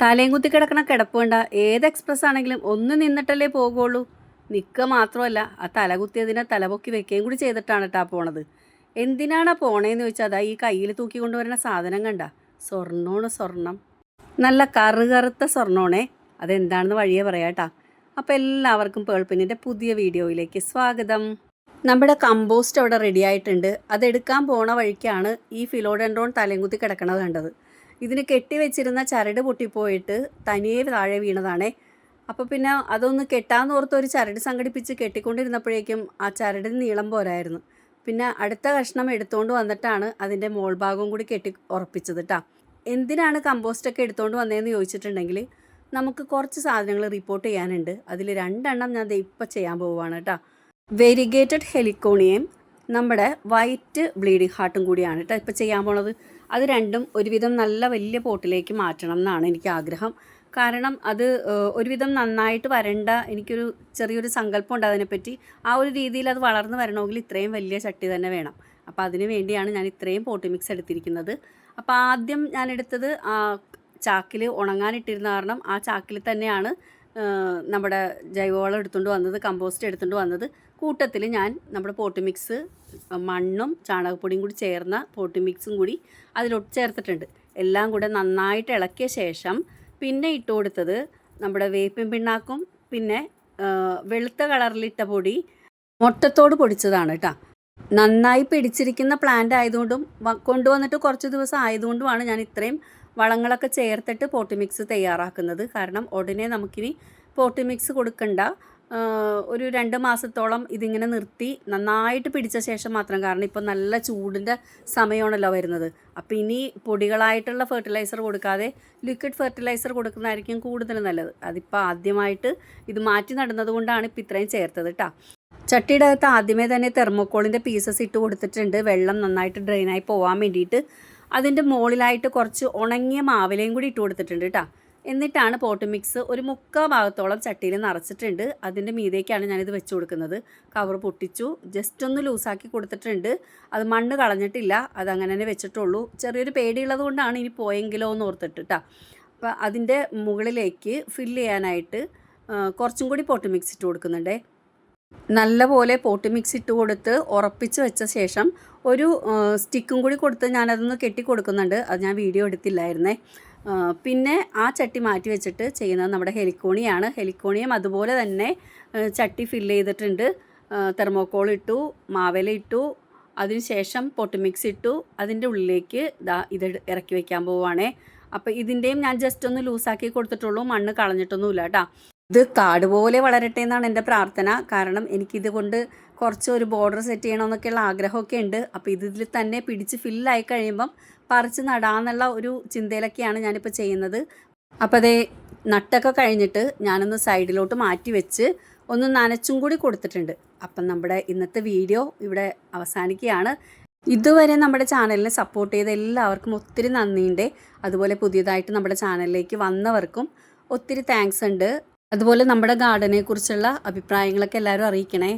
തലയും കുത്തി കിടക്കണ കിടപ്പ് വേണ്ട ഏത് എക്സ്പ്രസ് ആണെങ്കിലും ഒന്ന് നിന്നിട്ടല്ലേ പോകുള്ളൂ. നിൽക്കുക മാത്രമല്ല ആ തല കുത്തിയതിനെ തലപൊക്കി വെക്കുകയും കൂടി ചെയ്തിട്ടാണ് കേട്ടാ പോണത്. എന്തിനാണ് പോണേന്ന് ചോദിച്ചാൽ അതാ ഈ കയ്യിൽ തൂക്കി കൊണ്ടുവരുന്ന സാധനം കണ്ട. സ്വർണമാണ് സ്വർണം നല്ല കറു കറുത്ത സ്വർണമാണേ. അതെന്താണെന്ന് വഴിയേ പറയാട്ടാ അപ്പോൾ എല്ലാവർക്കും പേൾപ്പിനിന്റെ പുതിയ വീഡിയോയിലേക്ക് സ്വാഗതം. നമ്മുടെ കമ്പോസ്റ്റ് അവിടെ റെഡി ആയിട്ടുണ്ട്. അതെടുക്കാൻ പോണ വഴിക്കാണ് ഈ ഫിലോഡൻഡ്രോൺ തലയും കുത്തി കിടക്കണത് കണ്ടത്. ഇതിന് കെട്ടിവെച്ചിരുന്ന ചരട് പൊട്ടിപ്പോയിട്ട് തനിയെ താഴെ വീണതാണേ. അപ്പോൾ പിന്നെ അതൊന്ന് കെട്ടാന്ന് ഓർത്ത് ഒരു ചരട് സംഘടിപ്പിച്ച് കെട്ടിക്കൊണ്ടിരുന്നപ്പോഴേക്കും ആ ചരടിന് നീളം പോരായിരുന്നു. പിന്നെ അടുത്ത കഷ്ണം എടുത്തുകൊണ്ട് വന്നിട്ടാണ് അതിന്റെ മോൾ ഭാഗവും കൂടി കെട്ടി ഉറപ്പിച്ചത് കേട്ടോ എന്തിനാണ് കമ്പോസ്റ്റൊക്കെ എടുത്തുകൊണ്ട് വന്നതെന്ന് ചോദിച്ചിട്ടുണ്ടെങ്കിൽ നമുക്ക് കുറച്ച് സാധനങ്ങൾ റിപ്പോർട്ട് ചെയ്യാനുണ്ട്. അതിൽ രണ്ടെണ്ണം ഞാൻ ഇപ്പം ചെയ്യാൻ പോവുകയാണ് കേട്ടോ വെരിഗേറ്റഡ് ഹെലിക്കോണിയം നമ്മുടെ വൈറ്റ് ബ്ലീഡിങ് ഹാർട്ടും കൂടിയാണ് കേട്ടോ ഇപ്പോൾ ചെയ്യാൻ പോണത്. അത് രണ്ടും ഒരുവിധം നല്ല വലിയ പോട്ടിലേക്ക് മാറ്റണം എന്നാണ് എനിക്ക് ആഗ്രഹം. കാരണം അത് ഒരുവിധം നന്നായിട്ട് വരണ്ട എനിക്കൊരു ചെറിയൊരു സങ്കല്പം ഉണ്ട് അതിനെപ്പറ്റി. ആ ഒരു രീതിയിൽ അത് വളർന്നു വരണമെങ്കിൽ ഇത്രയും വലിയ ചട്ടി തന്നെ വേണം. അപ്പോൾ അതിന് വേണ്ടിയാണ് ഞാൻ ഇത്രയും പോട്ടി മിക്സ് എടുത്തിരിക്കുന്നത്. അപ്പോൾ ആദ്യം ഞാൻ എടുത്തത് ചാക്കിൽ ഉണങ്ങാനിട്ടിരുന്ന കാരണം ആ ചാക്കിൽ തന്നെയാണ് നമ്മുടെ ജൈവവളം എടുത്തുകൊണ്ട് വന്നത് കമ്പോസ്റ്റ് എടുത്തുകൊണ്ട് വന്നത്. കൂട്ടത്തിൽ ഞാൻ നമ്മുടെ പോട്ട് മിക്സ് മണ്ണും ചാണകപ്പൊടിയും കൂടി ചേർന്ന പോട്ട് മിക്സും കൂടി അതിലൊട്ട് ചേർത്തിട്ടുണ്ട്. എല്ലാം കൂടെ നന്നായിട്ട് ഇളക്കിയ ശേഷം പിന്നെ ഇട്ട് കൊടുത്തത് നമ്മുടെ വേപ്പിൻ പിണ്ണാക്കും പിന്നെ വെളുത്ത കളറിലിട്ട പൊടി മുട്ടത്തോട് പൊടിച്ചതാണ് കേട്ടോ നന്നായി പിടിച്ചിരിക്കുന്ന പ്ലാന്റ് ആയതുകൊണ്ടും കൊണ്ടുവന്നിട്ട് കുറച്ച് ദിവസം ആയതുകൊണ്ടുമാണ് ഞാൻ ഇത്രയും വളങ്ങളൊക്കെ ചേർത്തിട്ട് പോട്ടി മിക്സ് തയ്യാറാക്കുന്നത്. കാരണം ഉടനെ നമുക്കിനി പോട്ടി മിക്സ് കൊടുക്കണ്ട. ഒരു രണ്ട് മാസത്തോളം ഇതിങ്ങനെ നിർത്തി നന്നായിട്ട് പിടിച്ച ശേഷം മാത്രം. കാരണം ഇപ്പോൾ നല്ല ചൂടിന്റെ സമയമാണല്ലോ വരുന്നത്. അപ്പോൾ ഇനി പൊടികളായിട്ടുള്ള ഫെർട്ടിലൈസർ കൊടുക്കാതെ ലിക്വിഡ് ഫെർട്ടിലൈസർ കൊടുക്കുന്നതായിരിക്കും കൂടുതൽ നല്ലത്. അതിപ്പോൾ ആദ്യമായിട്ട് ഇത് മാറ്റി നടന്നത് കൊണ്ടാണ് ഇപ്പോൾ ഇത്രയും ചേർത്തത് കേട്ടോ ചട്ടിയുടെ അകത്ത് ആദ്യമേ തന്നെ തെർമോക്കോളിന്റെ പീസസ് ഇട്ട് കൊടുത്തിട്ടുണ്ട്. വെള്ളം നന്നായിട്ട് ഡ്രെയിനായി പോകാൻ വേണ്ടിയിട്ട്. അതിന്റെ മുകളിലായിട്ട് കുറച്ച് ഉണങ്ങിയ മാവിലയും കൂടി ഇട്ട് കൊടുത്തിട്ടുണ്ട് കേട്ടോ എന്നിട്ടാണ് പോട്ട് മിക്സ് ഒരു മുക്കാ ഭാഗത്തോളം ചട്ടിയിൽ നിറച്ചിട്ടുണ്ട്. അതിന്റെ മീതേക്കാണ് ഞാനിത് വെച്ച് കൊടുക്കുന്നത്. കവർ പൊട്ടിച്ചു. ജസ്റ്റ് ഒന്ന് ലൂസാക്കി കൊടുത്തിട്ടുണ്ട്. അത് മണ്ണ് കളഞ്ഞിട്ടില്ല. അതങ്ങനെ തന്നെ വെച്ചിട്ടുള്ളൂ. ചെറിയൊരു പേടിയുള്ളത് കൊണ്ടാണ് ഇനി പോയെങ്കിലോ എന്ന് ഓർത്തിട്ട് കേട്ടോ അപ്പോൾ അതിന്റെ മുകളിലേക്ക് ഫില്ല് ചെയ്യാനായിട്ട് കുറച്ചും കൂടി പോട്ട് മിക്സ് ഇട്ട് കൊടുക്കുന്നുണ്ടേ. നല്ലപോലെ പോട്ട് മിക്സ് ഇട്ട് കൊടുത്ത് ഉറപ്പിച്ച് വെച്ച ശേഷം ഒരു സ്റ്റിക്കും കൂടി കൊടുത്ത് ഞാനതൊന്ന് കെട്ടി കൊടുക്കുന്നുണ്ട്. അത് ഞാൻ വീഡിയോ എടുത്തില്ലായിരുന്നേ. പിന്നെ ആ ചട്ടി മാറ്റി വെച്ചിട്ട് ചെയ്യുന്നത് നമ്മുടെ ഹെലിക്കോണിയാണ്. ഹെലിക്കോണിയം അതുപോലെ തന്നെ ചട്ടി ഫില്ല് ചെയ്തിട്ടുണ്ട്. തെർമോക്കോൾ ഇട്ടു മാവേല ഇട്ടു അതിനുശേഷം പൊട്ട് മിക്സ് ഇട്ടു അതിന്റെ ഉള്ളിലേക്ക് ദാ ഇത് ഇറക്കി വയ്ക്കാൻ പോവുകയാണേ. അപ്പോൾ ഇതിന്റെയും ഞാൻ ജസ്റ്റ് ഒന്ന് ലൂസാക്കി കൊടുത്തിട്ടുള്ളൂ. മണ്ണ് കളഞ്ഞിട്ടൊന്നുമില്ല കേട്ടോ. ഇത് കാട് പോലെ വളരട്ടെ എന്നാണ് എന്റെ പ്രാർത്ഥന. കാരണം എനിക്കിത് കൊണ്ട് കുറച്ച് ഒരു ബോർഡർ സെറ്റ് ചെയ്യണമെന്നൊക്കെയുള്ള ആഗ്രഹമൊക്കെ ഉണ്ട്. അപ്പോൾ ഇതിൽ തന്നെ പിടിച്ച് ഫില്ലായി കഴിയുമ്പം പറിച്ച് നടാന്നുള്ള ഒരു ചിന്തയിലൊക്കെയാണ് ഞാനിപ്പോൾ ചെയ്യുന്നത്. അപ്പോൾ അതേ നട്ടൊക്കെ കഴിഞ്ഞിട്ട് ഞാനൊന്ന് സൈഡിലോട്ട് മാറ്റി വെച്ച് ഒന്ന് നനച്ചും കൂടി കൊടുത്തിട്ടുണ്ട്. അപ്പം നമ്മുടെ ഇന്നത്തെ വീഡിയോ ഇവിടെ അവസാനിക്കുകയാണ്. ഇതുവരെ നമ്മുടെ ചാനലിനെ സപ്പോർട്ട് ചെയ്ത എല്ലാവർക്കും ഒത്തിരി നന്ദിയുണ്ട്. അതുപോലെ പുതിയതായിട്ട് നമ്മുടെ ചാനലിലേക്ക് വന്നവർക്കും ഒത്തിരി താങ്ക്സ് ഉണ്ട്. അതുപോലെ നമ്മുടെ ഗാർഡനെ കുറിച്ചുള്ള അഭിപ്രായങ്ങളൊക്കെ എല്ലാവരും അറിയിക്കണേ.